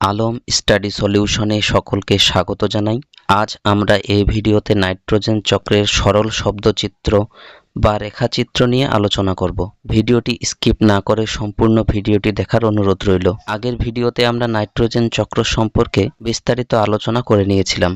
Alam study সলিউশনে সকলকে স্বাগত জানাই। আজ আমরা এই ভিডিওতে নাইট্রোজেন চক্রের সরল শব্দচিত্র বা রেখাচিত্র নিয়ে আলোচনা করব। ভিডিওটি স্কিপ না করে সম্পূর্ণ ভিডিওটি দেখার অনুরোধ রইল। আগের ভিডিওতে আমরা নাইট্রোজেন চক্র সম্পর্কে বিস্তারিত আলোচনা করে নিয়েছিলাম।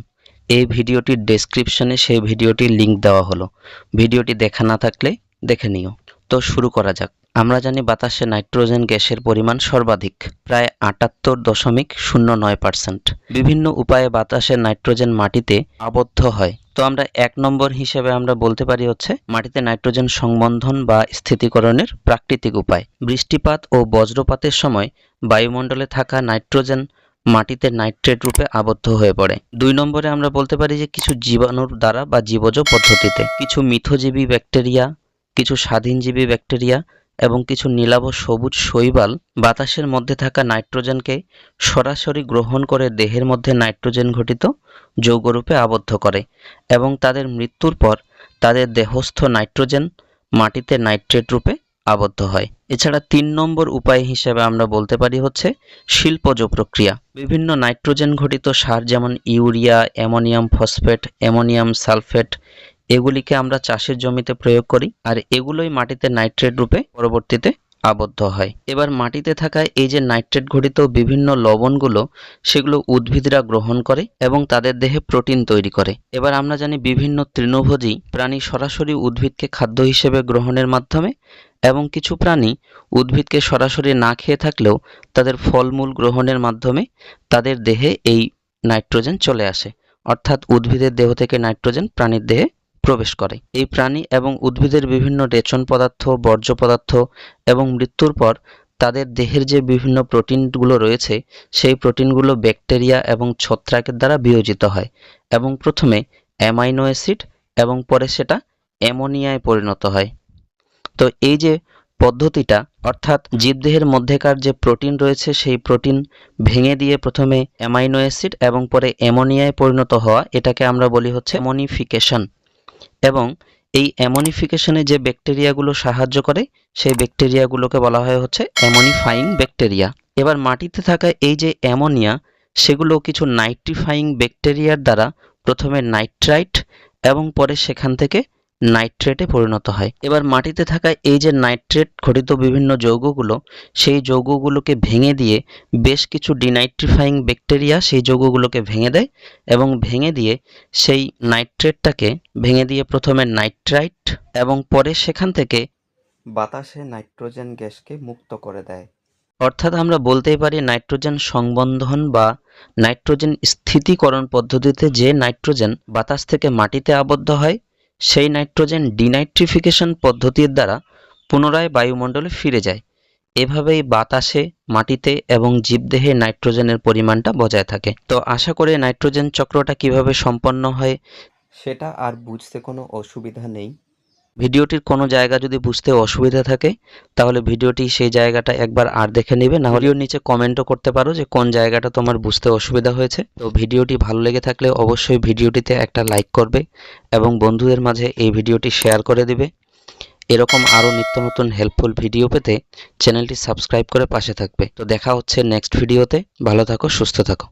এই ভিডিওটির ডেসক্রিপশনে সেই ভিডিওটির লিংক দেওয়া হলো। ভিডিওটি দেখা না থাকলে দেখে নিও। তো শুরু করা যাক। আমরা জানি বাতাসে নাইট্রোজেন গ্যাসের পরিমাণ সর্বাধিক, প্রায় আটাত্তর দশমিক শূন্য নয় পার্সেন্ট। বিভিন্ন উপায়ে বাতাসে নাইট্রোজেন মাটিতে আবদ্ধ হয়। তো আমরা এক নম্বর হিসেবে আমরা বলতে পারি হচ্ছে, মাটিতে নাইট্রোজেন সংবন্ধন বা স্থিতিকরণের প্রাকৃতিক উপায়। বৃষ্টিপাত ও বজ্রপাতের সময় বায়ুমণ্ডলে থাকা নাইট্রোজেন মাটিতে নাইট্রেট রূপে আবদ্ধ হয়ে পড়ে। দুই নম্বরে আমরা বলতে পারি যে কিছু জীবাণুর দ্বারা বা জীবজ পদ্ধতিতে, কিছু মিথজীবী ব্যাকটেরিয়া, কিছু স্বাধীনজীবী ব্যাকটেরিয়া এবং কিছু নীলাভ সবুজ শৈবাল বাতাসের মধ্যে থাকা নাইট্রোজেনকে সরাসরি গ্রহণ করে দেহের মধ্যে নাইট্রোজেন ঘটিত যৌগরূপে আবদ্ধ করে এবং তাদের মৃত্যুর পর তাদের দেহস্থ নাইট্রোজেন মাটিতে নাইট্রেট রূপে আবদ্ধ হয়। এছাড়া তিন নম্বর উপায় হিসেবে আমরা বলতে পারি হচ্ছে শিল্পজ প্রক্রিয়া বিভিন্ন নাইট্রোজেন ঘটিত সার যেমন urea, ammonium phosphate, ammonium sulphate এগুলিকে আমরা চাষের জমিতে প্রয়োগ করি আর এগুলোই মাটিতে নাইট্রেট রূপে পরবর্তীতে আবদ্ধ হয়। এবার মাটিতে থাকা এই যে নাইট্রেট ঘটিত বিভিন্ন লবণগুলো, সেগুলো উদ্ভিদরা গ্রহণ করে এবং তাদের দেহে প্রোটিন তৈরি করে। এবার আমরা জানি বিভিন্ন তৃণভোজী প্রাণী সরাসরি উদ্ভিদকে খাদ্য হিসেবে গ্রহণের মাধ্যমে এবং কিছু প্রাণী উদ্ভিদকে সরাসরি না খেয়ে থাকলেও তাদের ফলমূল গ্রহণের মাধ্যমে তাদের দেহে এই নাইট্রোজেন চলে আসে। অর্থাৎ উদ্ভিদের দেহ থেকে নাইট্রোজেন প্রাণীর দেহে প্রবেশ করে। এই প্রাণী এবং উদ্ভিদের বিভিন্ন রেচন পদার্থ, বর্জ্য পদার্থ এবং মৃত্যুর পর তাদের দেহের যে বিভিন্ন প্রোটিনগুলো রয়েছে, সেই প্রোটিনগুলো ব্যাকটেরিয়া এবং ছত্রাকের দ্বারা বিয়োজিত হয় এবং প্রথমে অ্যামাইনো অ্যাসিড এবং পরে সেটা অ্যামোনিয়ায় পরিণত হয়। তো এই যে পদ্ধতিটা, অর্থাৎ জীবদেহের মধ্যেকার যে প্রোটিন রয়েছে, সেই প্রোটিন ভেঙে দিয়ে প্রথমে অ্যামাইনো অ্যাসিড এবং পরে অ্যামোনিয়ায় পরিণত হওয়া, এটাকে আমরা বলি হচ্ছে অ্যামোনিফিকেশন। এবং এই অ্যামোনিফিকেশনে যে ব্যাকটেরিয়াগুলো সাহায্য করে, সেই ব্যাকটেরিয়াগুলোকে বলা হয় হচ্ছে অ্যামোনিফাইং ব্যাকটেরিয়া। এবার মাটিতে থাকা এই যে অ্যামোনিয়া, সেগুলো কিছু নাইট্রিফাইং ব্যাকটেরিয়ার দ্বারা প্রথমে নাইট্রাইট এবং পরে সেখান থেকে নাইট্রেটে পরিণত হয়। এবার মাটিতে থাকা এই যে নাইট্রেট ঘটিত বিভিন্ন যৌগগুলো সেই যৌগগুলোকে ভেঙে দিয়ে বেশ কিছু ডিনাইট্রিফাইং ব্যাকটেরিয়া সেই যৌগগুলোকে ভেঙে দেয় এবং ভেঙে দিয়ে সেই নাইট্রেটটাকে ভেঙে দিয়ে প্রথমে নাইট্রাইট এবং পরে সেখান থেকে বাতাসে নাইট্রোজেন গ্যাসকে মুক্ত করে দেয়। অর্থাৎ আমরা বলতেই পারি নাইট্রোজেন সংবন্ধন বা নাইট্রোজেন স্থিতিকরণ পদ্ধতিতে যে নাইট্রোজেন বাতাস থেকে মাটিতে আবদ্ধ হয় সেই নাইট্রোজেন ডিনাইট্রিফিকেশন পদ্ধতির দ্বারা পুনরায় বায়ুমণ্ডলে ফিরে যায়। এভাবেই বাতাসে, মাটিতে এবং জীবদেহে নাইট্রোজেনের পরিমাণটা বজায় থাকে। তো আশা করে নাইট্রোজেন চক্রটা কীভাবে সম্পন্ন হয়? সেটা আর বুঝতে কোনো অসুবিধা নেই। ভিডিওটির কোনো জায়গা যদি বুঝতে অসুবিধা থাকে, তাহলে ভিডিওটি সেই জায়গাটা একবার আর দেখে নেবে। না হলেও নিচে কমেন্টও করতে পারো যে কোন জায়গাটা তোমার বুঝতে অসুবিধা হয়েছে। তো ভিডিওটি ভালো লেগে থাকলে অবশ্যই ভিডিওটিতে একটা লাইক করবে এবং বন্ধুদের মাঝে এই ভিডিওটি শেয়ার করে দিবে। এরকম আরও নিত্য নতুন হেল্পফুল ভিডিও পেতে চ্যানেলটি সাবস্ক্রাইব করে পাশে থাকবে। তো দেখা হচ্ছে নেক্সট ভিডিওতে ভালো থাকো, সুস্থ থাকো।